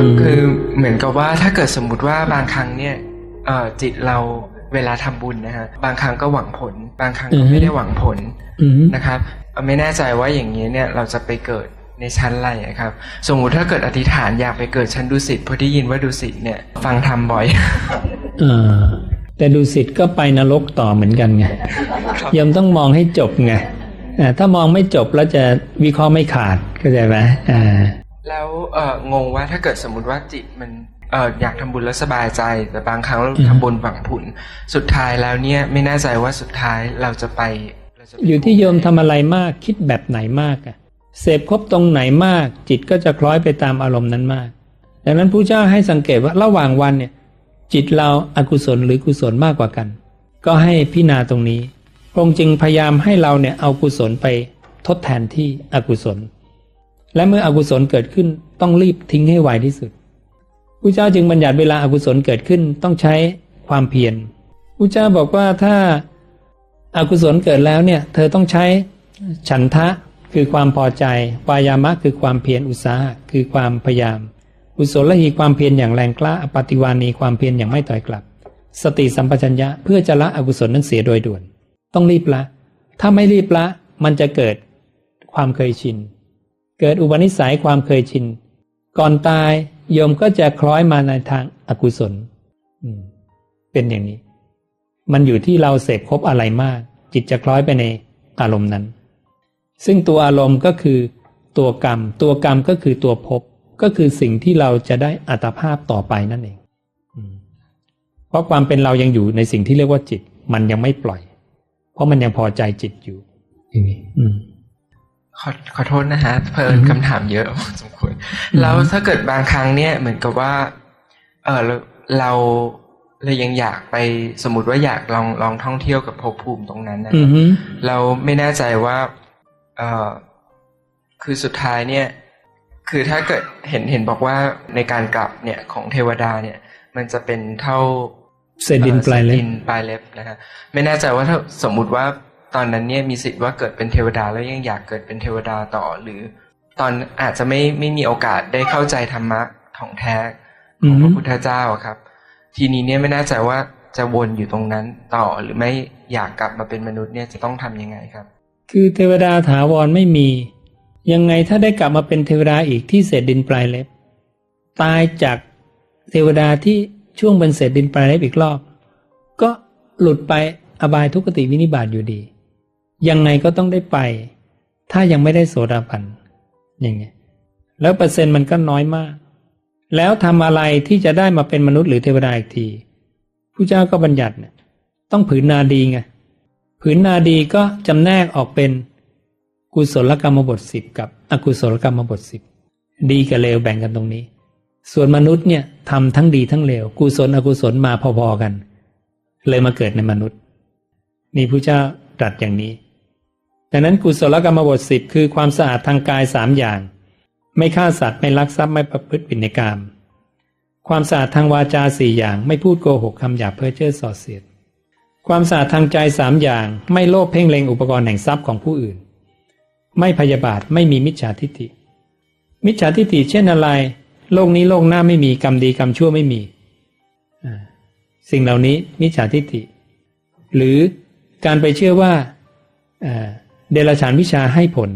ครับอืมคือเหมือนกับว่าถ้าเกิดสมมุติว่าบางครั้งเนี่ยเอ่อจิตเราเวลาทำบุญนะฮะบางครั้งก็หวังผล บางครั้งก็ไม่ได้หวังผลอืมนะครับเอ่อไม่แน่ใจว่าอย่างนี้เนี่ยเราจะไปเกิดในชั้นอะไรอะครับ สมมุติถ้าเกิดอธิษฐานอยากไปเกิดชั้นดุสิตเพราะได้ยินว่าดุสิตเนี่ย ฟังธรรมบ่อยเออแต่ดูสิทธ์ก็ไปนรกต่อเหมือนกันไงโยมต้องมองให้จบไงอ่าถ้ามองไม่จบแล้วจะวิเคราะห์ไม่ขาดเข้าใจไหมอ่า แล้วเอ่องงว่าถ้าเกิดสมมุติว่าจิตมันเอ่ออยากทำบุญแล้วสบายใจ แต่บางครั้งเราอืมทำบุญหวังผลสุดท้ายแล้วเนี่ยไม่แน่ใจว่าสุดท้ายเราจะไปเราจะไปอยู่ที่โยมทำอะไรมากคิดแบบไหนมากอะเสพครบตรงไหนมาก จิตก็จะคล้อยไปตามอารมณ์นั้นมาก ดังนั้นผู้เจ้าให้สังเกตว่าระหว่างวันเนี่ย จิตเราอากุศลหรือกุศลมากกว่ากัน ก็ให้พิจารณาตรงนี้พระองค์จึงพยายามให้เราเนี่ยเอากุศลไปทดแทนที่อกุศล และเมื่ออกุศลเกิดขึ้นต้องรีบทิ้งให้ไวที่สุดผู้เจ้าจึงบัญญัติเวลาอากุศลเกิดขึ้นต้องใช้ความเพียรผู้เจ้าบอกว่าถ้าอากุศลเกิดแล้วเนี่ย เธอต้องใช้ฉันทะคือความพอใจ วายามะคือความเพียรอุตสาหะคือความพยายาม อุศลหีความเพียรอย่างแรงกล้าอปฏิวานีความเพียรอย่างไม่ต่อยกลับ สติสัมปชัญญะเพื่อจะละอกุศลนั้นเสียโดยด่วน ต้องรีบละ ถ้าไม่รีบละ มันจะเกิดความเคยชิน เกิดอุปนิสัยความเคยชิน ก่อนตายโยมก็จะคล้อยมาในทางอากุศลเป็นอย่างนี้ มันอยู่ที่เราเสพครบอะไรมาก จิตจะคล้อยไปในอารมณ์นั้น ซึ่งตัวอารมณ์ก็คือตัวกรรม ตัวกรรมก็คือตัวภพก็คือสิ่งที่เราจะได้อัตภาพต่อไปนั่นเองเพราะความเป็นเรายังอยู่ในสิ่งที่เรียกว่าจิต มันยังไม่ปล่อย เพราะมันยังพอใจจิตอยู่อย่างนี้อืม ขอขอโทษนะฮะเพลิอืนมคำถามเยอะพอสมควรอืมแล้วถ้าเกิดบางครั้งเนี่ยเหมือนกับว่า เออเราเราเรายังอยากไปสมมติว่าอยากลองลองท่องเที่ยวกับภพภูมิตรงนั้นนะอือฮึเราไม่แน่ใจว่า เออคือสุดท้ายเนี่ย คือถ้าเกิดเห็นเห็นบอกว่าในการกลับเนี่ยของเทวดาเนี่ย มันจะเป็นเท่าเศษดินปลายเล็ดิบนปลายเล็บนะฮะไม่แน่ใจว่าถ้าสมมุติว่า ตอนนั้นเนี่ยมีสิทธิ์ว่าเกิดเป็นเทวดาแล้วยังอยากเกิดเป็นเทวดาต่อ หรือ ตอนอาจจะไม่ไม่มีโอกาสได้เข้าใจธรรมะของแท้ของพระพุทธเจ้าครับ ทีนี้เนี่ยไม่แน่ใจว่าจะวนอยู่ตรงนั้นต่อหรือไม่อยากกลับมาเป็นมนุษย์เนี่ยจะต้องทำยังไงครับ คือเทวดาถาวรไม่มี ยังไงถ้าได้กลับมาเป็นเทวดาอีกที่เศษดินปลายเล็บ ตายจากเทวดาที่ช่วงเป็นเศษดินปลายเล็บอีกรอบ ก็หลุดไปอบายทุกติวินิบาตอยู่ดี ยังไงก็ต้องได้ไป ถ้ายังไม่ได้โสดาบันอย่างเงี้ยแล้วเปอร์เซ็นต์มันก็น้อยมาก แล้วทำอะไรที่จะได้มาเป็นมนุษย์หรือเทวดาอีกทีผู้เจ้าก็บัญญัติเนี่ยต้องผืนนาดีไงผืนนาดีก็จำแนกออกเป็นกุศลกรรมบทสิบกับอกุศลกรรมบทสิบดีกับเลวแบ่งกันตรงนี้ ส่วนมนุษย์เนี่ยทำทั้งดีทั้งเลวกุศลอกุศลมาพอๆกัน เลยมาเกิดในมนุษย์นี่พระเจ้าตรัสอย่างนี้ ดังนั้นกุศลกรรมบทสิบคือความสะอาดทางกายสามอย่าง ไม่ฆ่าสัตว์ไม่ลักทรัพย์ไม่ประพฤติผิดในกามความสะอาดทางวาจาสี่อย่าง ไม่พูดโกหกคำหยาบเพ้อเจ้อส่อเสียด ความสะอาดทางใจสามอย่าง ไม่โลภเพ่งเล็งอุปกรณ์แห่งทรัพย์ของผู้อื่น ไม่พยาบาทไม่มีมิจฉาทิฏฐิ มิจฉาทิฏฐิเช่นอะไร โลกนี้โลกหน้าไม่มีกรรมดีกรรมชั่วไม่มีสิ่งเหล่านี้มิจฉาทิฏฐิ หรือการไปเชื่อว่า เดรัจฉานวิชาให้ผล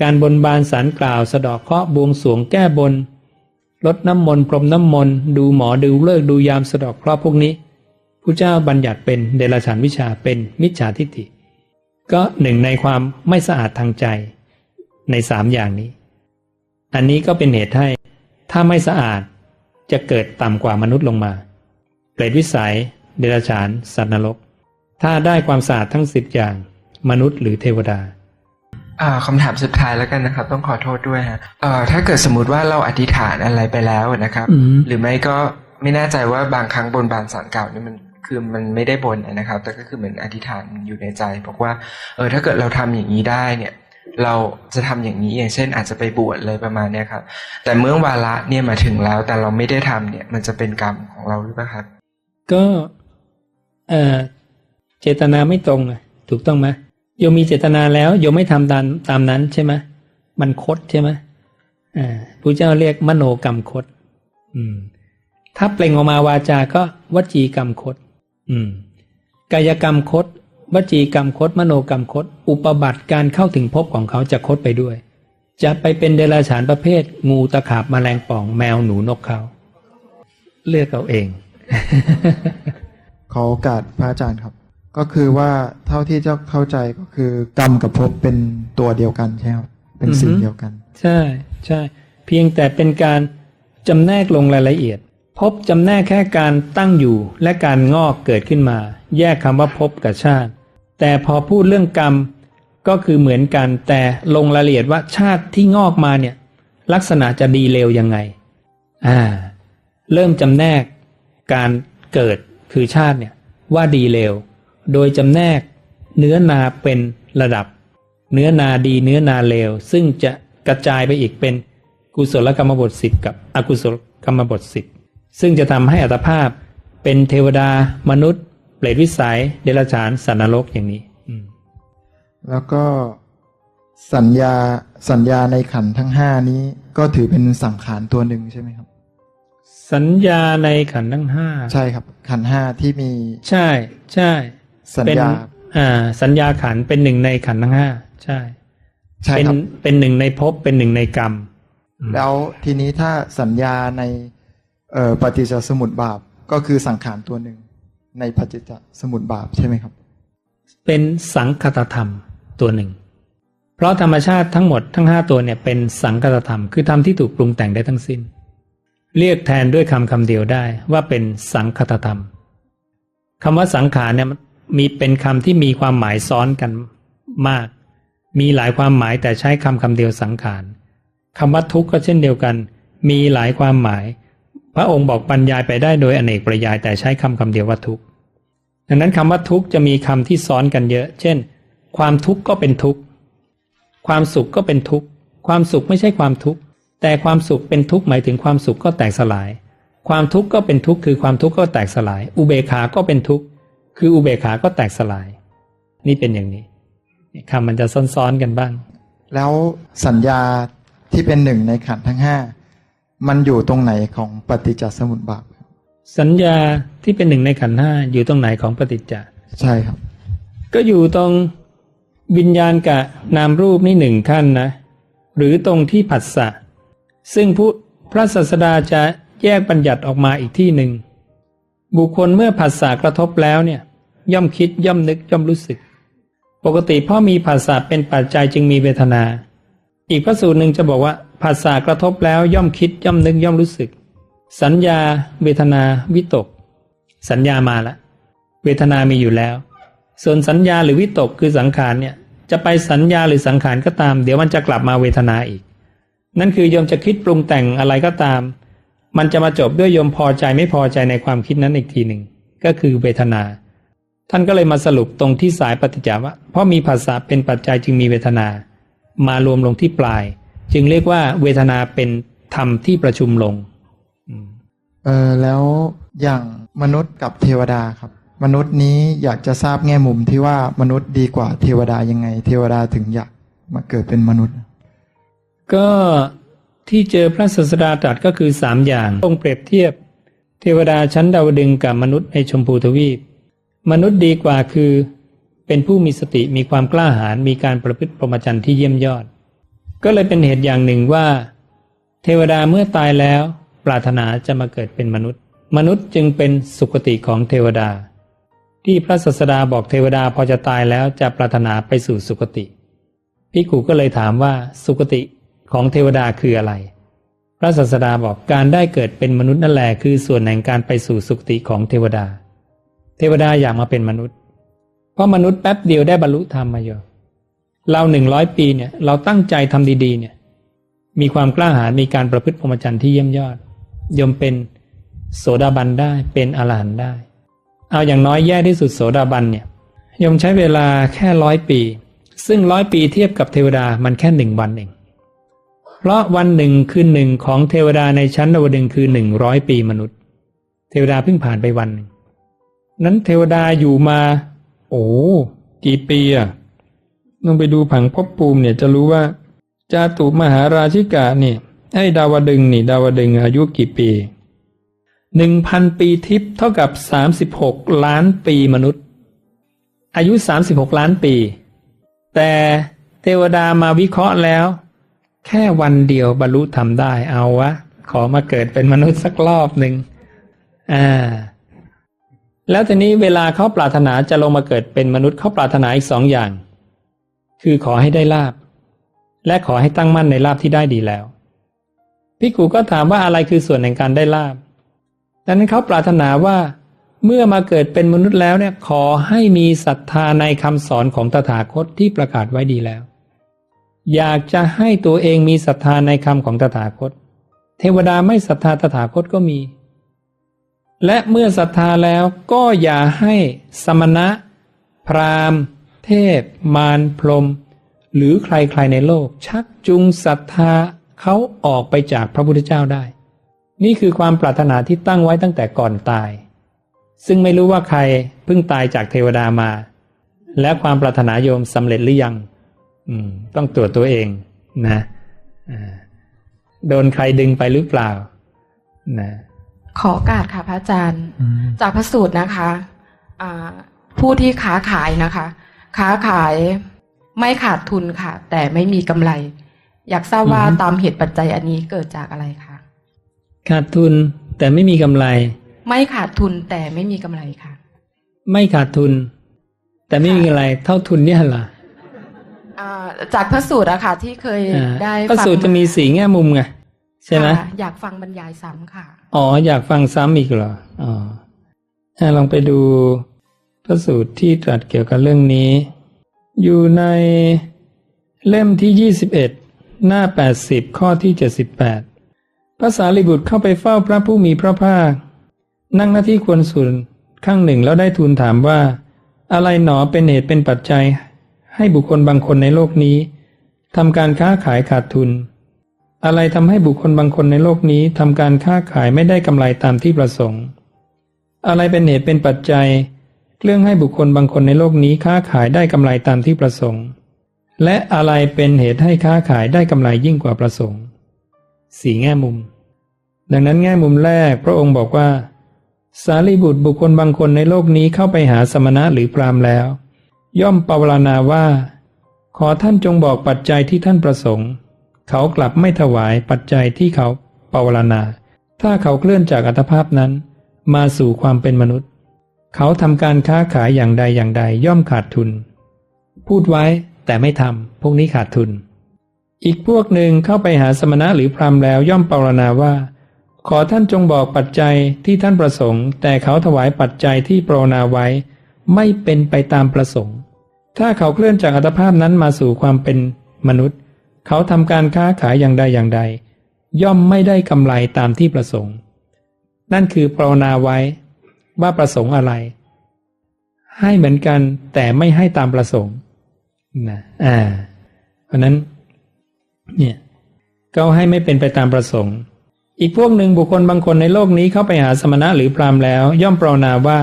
การบนบานสารกล่าวสะดอกเคราะห์บวงสวงแก้บนลดน้ำมนต์พรมน้ำมนต์ดูหมอดูเลิกดูยามสะดอกเคราะห์พวกนี้ผู้เจ้าบัญญัติเป็นเดรัจฉานวิชาเป็นมิจฉาทิฏฐิ ก็หนึ่งในความไม่สะอาดทางใจในสามอย่างนี้ อันนี้ก็เป็นเหตุให้ถ้าไม่สะอาดจะเกิดต่ำกว่ามนุษย์ลงมาเปรตวิสัย เดรัจฉาน สัตว์นรก ถ้าได้ความสะอาดทั้งสิบอย่าง มนุษย์หรือเทวดาอ่าคำถามสุดท้ายแล้วกันนะครับ ต้องขอโทษด้วยฮะเอ่อถ้าเกิดสมมติว่าเราอธิษฐานอะไรไปแล้วนะครับอืมหรือไม่ก็ไม่แน่ใจว่าบางครั้งบนบานสารเก่านี่มันคือมันไม่ได้บนนะครับ แต่ก็คือเหมือนอธิษฐานอยู่ในใจบอกว่าเออถ้าเกิดเราทำอย่างนี้ได้เนี่ย เราจะทำอย่างนี้อย่างเช่น อาจจะไปบวชเลยประมาณเนี้ยครับ แต่เมื่อวาระเนี่ยมาถึงแล้ว แต่เราไม่ได้ทำเนี่ย มันจะเป็นกรรมของเราหรือเปล่าครับ ก็เอ่อเจตนาไม่ตรงอะถูกต้องไหม โยมมีเจตนาแล้วโยมไม่ทำตามตามนั้นใช่ไหมมันคดใช่ไหมอ่าพระเจ้าเรียกมโนกรรมคดอืม ถ้าเปล่งออกมาวาจา ก็วจีกรรมคตอืม กายกรรมคตวจีกรรมคตมโนกรรมคตอุปบัติการเข้าถึงภพของเขาจะคตไปด้วย จะไปเป็นเดรัจฉานประเภท งูตะขาบแมลงป่องแมวหนูนกเขา เลือกเอาเอง ขอโอกาสพระอาจารย์ครับ ก็คือว่าเท่าที่เจ้าเข้าใจก็คือกรรมกับภพเป็นตัวเดียวกันใช่ไหมเป็นสิ่งเดียวกัน ใช่ใช่เพียงแต่เป็นการจำแนกลงรายละเอียดพบจำแนกแค่การตั้งอยู่และการงอกเกิดขึ้นมา แยกคำว่าพบกับชาติ แต่พอพูดเรื่องกรรมก็คือเหมือนกันแต่ลงรายละเอียดว่าชาติที่งอกมาเนี่ยลักษณะจะดีเลวยังไง อ่า เริ่มจำแนกการเกิดคือชาติเนี่ยว่าดีเลว โดยจำแนกเนื้อนาเป็นระดับ เนื้อนาดีเนื้อนาเลว ซึ่งจะกระจายไปอีกเป็นกุศลกรรมบทสิกับอกุศลกรรมบทสิซึ่งจะทำให้อัตภาพเป็นเทวดามนุษย์ เปรตวิสัย เดรัจฉานสัตว์นรกอย่างนี้อืมแล้วก็สัญญาสัญญาในขันธ์ทั้งห้านี้ก็ถือเป็นสังขารตัวหนึ่งใช่ไหมครับ สัญญาในขันธ์ทั้งห้าใช่ครับ ขันธ์ห้าที่มี ใช่ ใช่ สัญเป็นญาอ่า สัญญาขันธ์เป็นหนึ่งในขันธ์ทั้งห้าใช่ใช่เป็นครับเป็นหนึ่งในภพเป็นหนึ่งในกรรม แล้วทีนี้ถ้าสัญญาในเอ่อปฏิจจสมุติบาปก็คือสังขารตัวหนึ่งในปฏิจจสมุติบาปใช่ไหมครับ เป็นสังคตธรรมตัวหนึ่ง เพราะธรรมชาติทั้งหมดทั้งห้าตัวเนี่ยเป็นสังคตธรรมคือธรรมที่ถูกปรุงแต่งได้ทั้งสิ้น เรียกแทนด้วยคำคำเดียวได้ว่าเป็นสังคตธรรมคำว่าสังขารเนี่ย มีเป็นคำที่มีความหมายซ้อนกันมาก มีหลายความหมายแต่ใช้คำคำเดียวสังขารคำว่าทุกข์ก็เช่นเดียวกัน มีหลายความหมาย พระองค์บอกบรรยายไปได้โดยอเนกประยายแต่ใช้คำคำเดียวว่าทุกข์ดังนั้นคำว่าทุกข์จะมีคำที่ซ้อนกันเยอะ เช่น ความทุกข์ก็เป็นทุกข์ ความสุขก็เป็นทุกข์ ความสุขไม่ใช่ความทุกข์ แต่ความสุขเป็นทุกข์หมายถึงความสุขก็แตกสลาย ความทุกข์ก็เป็นทุกข์คือความทุกข์ก็แตกสลาย อุเบกขาก็เป็นทุกข์ คืออุเบกขาก็แตกสลาย นี่เป็นอย่างนี้คำมันจะซ้อนๆกันบ้าง แล้วสัญญาที่เป็นหนึ่งในขันธ์ทั้งห้ามันอยู่ตรงไหนของปฏิจจสมุติบาปสัญญาที่เป็นหนึ่งในขันธ์ห้าอยู่ตรงไหนของปฏิจจาใช่ครับ ก็อยู่ตรงวิญญาณกับนามรูปนี่หนึ่งขั้นนะ หรือตรงที่ผัสสะซึ่งผู้พระศาสดาจะแยกบัญญัติออกมาอีกที่หนึ่ง บุคคลเมื่อผัสสะกระทบแล้วเนี่ย ย่อมคิดย่อมนึกย่อมรู้สึก ปกติพ่อมีผัสสะเป็นปัจจัยจึงมีเวทนา อีกพระสูตรหนึ่งจะบอกว่าผัสสะกระทบแล้วย่อมคิดย่อมนึกย่อมรู้สึก สัญญา เวทนาวิตก สัญญามาละ เวทนามีอยู่แล้ว ส่วนสัญญาหรือวิตกคือสังขารเนี่ยจะไปสัญญาหรือสังขารก็ตาม เดี๋ยวมันจะกลับมาเวทนาอีก นั่นคือโยมจะคิดปรุงแต่งอะไรก็ตาม มันจะมาจบด้วยโยมพอใจไม่พอใจในความคิดนั้นอีกทีหนึ่ง ก็คือเวทนา ท่านก็เลยมาสรุปตรงที่สายปฏิจจาว่าเพราะมีภาษาเป็นปัจจัยจึงมีเวทนา มารวมลงที่ปลาย จึงเรียกว่าเวทนาเป็นธรรมที่ประชุมลงอืมเออแล้วอย่างมนุษย์กับเทวดาครับ มนุษย์นี้อยากจะทราบแง่มุมที่ว่ามนุษย์ดีกว่าเทวดายังไง เทวดาถึงอยากมาเกิดเป็นมนุษย์ ก็ ที่เจอพระศาสดาตรัสก็คือสามอย่างองเปรียบเทียบ เทวดาชั้นดาวดึงกับมนุษย์ในชมพูทวีป มนุษย์ดีกว่าคือ เป็นผู้มีสติมีความกล้าหาญมีการประพฤติพรหมจรรย์ที่เยี่ยมยอด ก็เลยเป็นเหตุอย่างหนึ่งว่า เทวดาเมื่อตายแล้ว ปรารถนาจะมาเกิดเป็นมนุษย์ มนุษย์จึงเป็นสุคติของเทวดา ที่พระศาสดาบอกเทวดาพอจะตายแล้วจะปรารถนาไปสู่สุคติพิกขุก็เลยถามว่าสุคติ ของเทวดาคืออะไร พระศาสดาบอกการได้เกิดเป็นมนุษย์นั่นแหละคือส่วนแห่งการไปสู่สุคติของเทวดา เทวดาอยากมาเป็นมนุษย์ เพราะมนุษย์แป๊บเดียวได้บรรลุธรรมมาอยู่เราหนึ่งร้อยปีเนี่ยเราตั้งใจทำดีๆ เนี่ย มีความกล้าหาญมีการประพฤติพรหมจรรย์ที่เยี่ยมยอด ยมเป็นโสดาบันได้เป็นอรหันต์ได้ เอาอย่างน้อยแย่ที่สุดโสดาบันเนี่ยยมใช้เวลาแค่ร้อยปี ซึ่งร้อยปีเทียบกับเทวดามันแค่หนึ่งวันเอง เพราะวันหนึ่งคือหนึ่งของเทวดาในชั้นดาวดึงคือหนึ่งร้อยปีมนุษย์ เทวดาเพิ่งผ่านไปวันหนึ่งนั้นเทวดาอยู่มา โอ้กี่ปีอะลองไปดูผังภพภูมิเนี่ยจะรู้ว่าจาตุมหาราชิกาเนี่ยให้ดาวดึงนี่ ดาวดึงอายุกี่ปีหนึ่งพันปีทิพย์เท่ากับสามสิบหกล้านปีมนุษย์ อายุสามสิบหกล้านปี แต่เทวดามาวิเคราะห์แล้ว แค่วันเดียวบรรลุทำได้ เอาวะ ขอมาเกิดเป็นมนุษย์สักรอบหนึ่งอ่าแล้วทีนี้เวลาเขาปรารถนาจะลงมาเกิดเป็นมนุษย์เขาปรารถนาอีกสองอย่าง คือขอให้ได้ลาบ และขอให้ตั้งมั่นในลาบที่ได้ดีแล้วพิกูก็ถามว่าอะไรคือส่วนแห่งการได้ลาบดังนั้นเขาปรารถนาว่า เมื่อมาเกิดเป็นมนุษย์แล้วเนี่ยขอให้มีศรัทธาในคำสอนของตถาคตที่ประกาศไว้ดีแล้ว อยากจะให้ตัวเองมีศรัทธาในคำของตถาคต เทวดาไม่ศรัทธาตถาคตก็มี และเมื่อศรัทธาแล้วก็อย่าให้สมณะ พราหมณ์ เทพ มารพรม หรือใครๆในโลก ชักจูงศรัทธาเขาออกไปจากพระพุทธเจ้าได้ นี่คือความปรารถนาที่ตั้งไว้ตั้งแต่ก่อนตาย ซึ่งไม่รู้ว่าใครเพิ่งตายจากเทวดามา และความปรารถนาโยมสำเร็จหรือยัง อืม ต้องตรวจตัวเองนะอ่าโดนใครดึงไปหรือเปล่า นะ ขอโอกาสค่ะ พระอาจารย์ จากพระสูตรนะคะอ่าผู้ที่ค้าขายนะคะ ค้าขายไม่ขาดทุนค่ะ แต่ไม่มีกำไร อยากทราบว่าอือฮึตามเหตุปัจจัยอันนี้เกิดจากอะไรคะขาดทุนแต่ไม่มีกำไร ไม่ขาดทุนแต่ไม่มีกำไรค่ะ ไม่ขาดทุน แต่ไม่มีกำไร เท่าทุนเนี่ยเหรออ่า จากพระสูตรอะค่ะ ที่เคยอ่าได้พระฟังสูตรจะมีสีแง่มุมไงใช่ไหมค่ะอยากฟังบรรยายซ้ำค่ะ อ๋อ อยากฟังซ้ำอีกเหรออ๋ออะลองไปดูพระสูตรที่ตรัสเกี่ยวกับเรื่องนี้ อยู่ในเล่มที่21หน้า80ข้อที่78พระสารีบุตรเข้าไปเฝ้าพระผู้มีพระภาค นั่งหน้าที่ควรส่วนข้างหนึ่งแล้วได้ทูลถามว่า อะไรหนอเป็นเหตุเป็นปัจจัย ให้บุคคลบางคนในโลกนี้ทำการค้าขายขาดทุน อะไรทำให้บุคคลบางคนในโลกนี้ทำการค้าขายไม่ได้กำไรตามที่ประสงค์ อะไรเป็นเหตุเป็นปัจจัยเรื่องให้บุคคลบางคนในโลกนี้ค้าขายได้กำไรตามที่ประสงค์ และอะไรเป็นเหตุให้ค้าขายได้กำไรยิ่งกว่าประสงค์สี่แง่มุม ดังนั้นแง่มุมแรกพระองค์บอกว่า สารีบุตรบุคคลบางคนในโลกนี้เข้าไปหาสมณะหรือพรามแล้ว ย่อมปรารณาว่า ขอท่านจงบอกปัจจัยที่ท่านประสงค์ เขากลับไม่ถวายปัจจัยที่เขาปรารณาถ้าเขาเคลื่อนจากอัตภาพนั้น มาสู่ความเป็นมนุษย์ เขาทำการค้าขายอย่างใดอย่างใดย่อมขาดทุน พูดไว้แต่ไม่ทำพวกนี้ขาดทุน อีกพวกหนึ่งเข้าไปหาสมณะหรือพรามแล้วย่อมปรารณาว่า ขอท่านจงบอกปัจจัยที่ท่านประสงค์ แต่เขาถวายปัจจัยที่ปรารณาไว้ ไม่เป็นไปตามประสงค์ ถ้าเขาเคลื่อนจากอัตภาพนั้นมาสู่ความเป็นมนุษย์ เขาทำการค้าขายอย่างใดอย่างใด ย่อมไม่ได้กำไรตามที่ประสงค์ นั่นคือปรารณาไว้ว่าประสงค์อะไร ให้เหมือนกันแต่ไม่ให้ตามประสงค์นะอ่า เพราะนั้น เนี่ยก็ให้ไม่เป็นไปตามประสงค์ อีกพวกหนึ่งบุคคลบางคนในโลกนี้เข้าไปหาสมณะหรือพรามแล้ว ย่อมปรานาว่า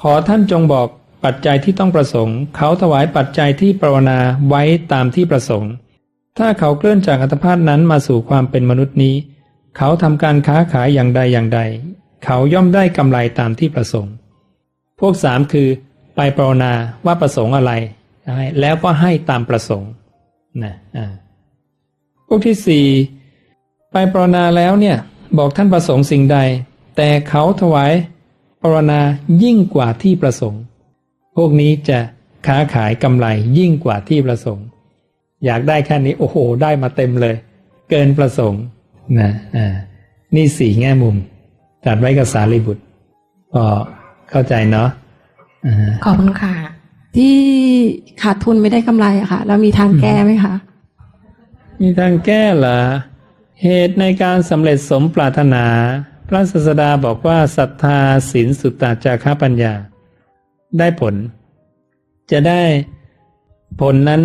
ขอท่านจงบอก ปัจจัยที่ต้องประสงค์ เขาถวายปัจจัยที่ปรารนาไว้ตามที่ประสงค์ ถ้าเขาเคลื่อนจากอัตภาพนั้นมาสู่ความเป็นมนุษย์นี้ เขาทำการค้าขายอย่างใดอย่างใด เขาย่อมได้กำไรตามที่ประสงค์ พวกสามคือ ไปปรารนาว่าประสงค์อะไร แล้วก็ให้ตามประสงค์นะอ่าพวกที่สี่ไปปรารนาแล้วเนี่ยบอกท่านประสงค์สิ่งใด แต่เขาถวายปรารนายิ่งกว่าที่ประสงค์ พวกนี้จะค้าขายกำไรยิ่งกว่าที่ประสงค์ อยากได้แค่นี้โอ้โห ได้มาเต็มเลย เกินประสงค์นะอ่านี่สี่แง่มุม จัดไว้กับสารีบุตรก็เข้าใจเนาะอ่าขอบคุณค่ะ ที่ขาดทุนไม่ได้กำไรอะค่ะ แล้วมีทางแก้ไหมคะ มีทางแก้เหรอ เหตุในการสำเร็จสมปรารถนา พระศาสดาบอกว่าศรัทธาศีลสุตตาจาระปัญญา ได้ผล จะได้ผลนั้น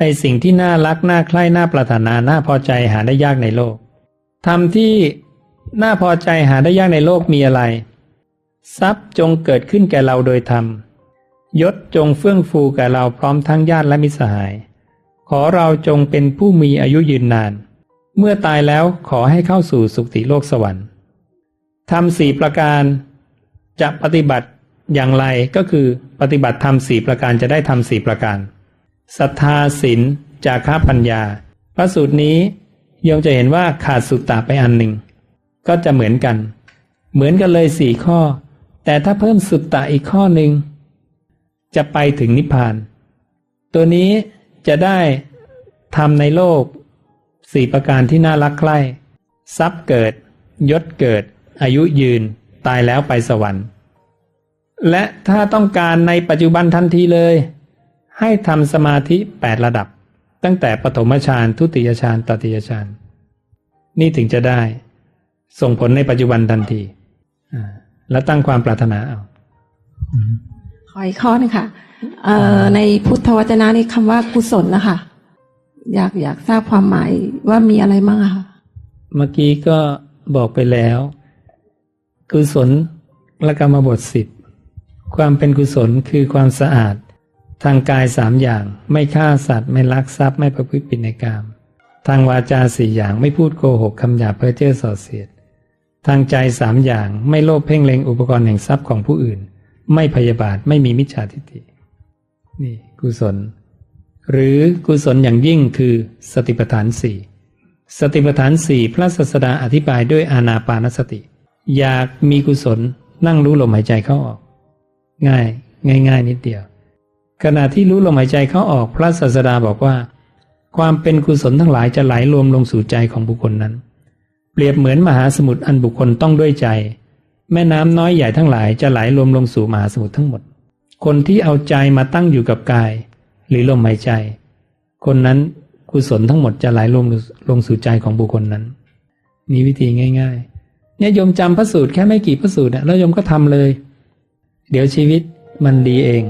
ในสิ่งที่น่ารัก น่าใคร่ น่าปรารถนา น่าพอใจหาได้ยากในโลกทำที่น่าพอใจหาได้ยากในโลกมีอะไร ทรัพย์จงเกิดขึ้นแก่เราโดยธรรม ยศจงเฟื่องฟูแก่เราพร้อมทั้งญาติและมิตรสหาย ขอเราจงเป็นผู้มีอายุยืนนาน เมื่อตายแล้วขอให้เข้าสู่สุคติโลกสวรรค์ทำสี่ประการ จะปฏิบัติ อย่างไรก็คือปฏิบัติทำสี่ประการจะได้ทำสี่ประการศรัทธาศีลจาคะปัญญา พระสูตรนี้โยมจะเห็นว่าขาดสุตตะไปอันหนึ่ง ก็จะเหมือนกัน เหมือนกันเลยสี่ข้อ แต่ถ้าเพิ่มสุตตะอีกข้อหนึ่งจะไปถึงนิพพาน ตัวนี้จะได้ทำในโลกสี่ประการที่น่ารักใคร่ทรัพย์เกิด ยศเกิด อายุยืน ตายแล้วไปสวรรค์ และถ้าต้องการในปัจจุบันทันทีเลย ให้ทำสมาธิแปดระดับ ตั้งแต่ปฐมฌานทุติยฌานตติยฌานนี่ถึงจะได้ ส่งผลในปัจจุบันทันทีอ่าแล้วตั้งความปรารถนาเอาขออีกข้อหนึงค่ะเอ่อในพุทธวจนะนี่คำว่ากุศลนะคะอยากอยากทราบความหมายว่ามีอะไรบ้างอะค่ะเมื่อกี้ก็บอกไปแล้วกุศลและกรรมบทสิบ ความเป็นกุศลคือความสะอาด ทางกายสามอย่าง ไม่ฆ่าสัตว์ ไม่ลักทรัพย์ไม่ประพฤติผิดในกาม ทางวาจาสี่อย่างไม่พูดโกหกคำหยาบเพ้อเจ้อส่อเสียด ทางใจสามอย่างไม่โลภเพ่งเล็งอุปกรณ์แห่งทรัพย์ของผู้อื่น ไม่พยาบาทไม่มีมิจฉาทิฏฐินี่กุศล หรือกุศลอย่างยิ่งคือสติปัฏฐานสี่สติปัฏฐานสี่พระศาสดาอธิบายด้วยอานาปานสติ อยากมีกุศลนั่งรู้ลมหายใจเข้าออก ง่ายง่ายง่ายนิดเดียว ขณะที่รู้ลมหายใจเข้าออกพระศาสดาบอกว่า ความเป็นกุศลทั้งหลายจะไหลรวมลงสู่ใจของบุคคลนั้น เปรียบเหมือนมหาสมุทรอันบุคคลต้องด้วยใจ แม่น้ำน้อยใหญ่ทั้งหลายจะไหลรวมลงสู่มหาสมุทรทั้งหมด คนที่เอาใจมาตั้งอยู่กับกาย หรือลมหายใจ คนนั้นกุศลทั้งหมดจะไหลลงลงสู่ใจของบุคคลนั้นมีวิธีง่าย ๆ เนี่ยโยมจำพระสูตรแค่ไม่กี่พระสูตรนะแล้วโยมก็ทำเลย เดี๋ยวชีวิตมันดีเอง